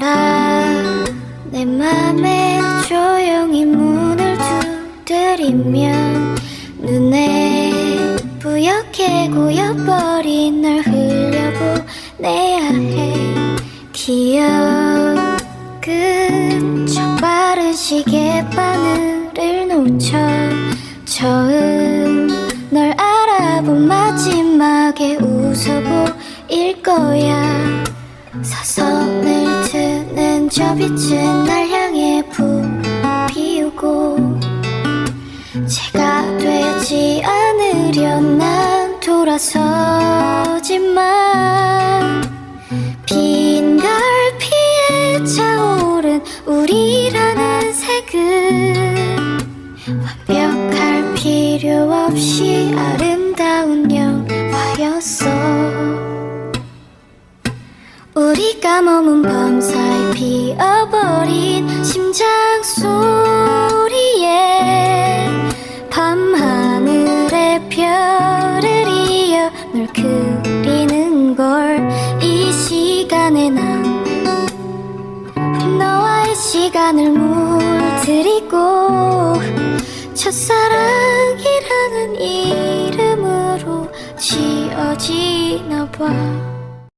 알아 내 맘에 조용히 문을 두드리면 눈에 뿌옇게 고여버린 널 흘려보내야 해 기억은 저 빠른 시계 바늘을 놓쳐 처음 널 알아본 마지막에 웃어 보일 거야 저 빛은 날 향해 부비우고 제가 되지 않으려 난 돌아서지만 빈 갈피에 차오른 우리라는 색은 완벽할 필요 없이 아름다운 영화였어. 우리가 머문 밤 사이 시간을 물들이고 첫사랑이라는 이름으로 지어지나 봐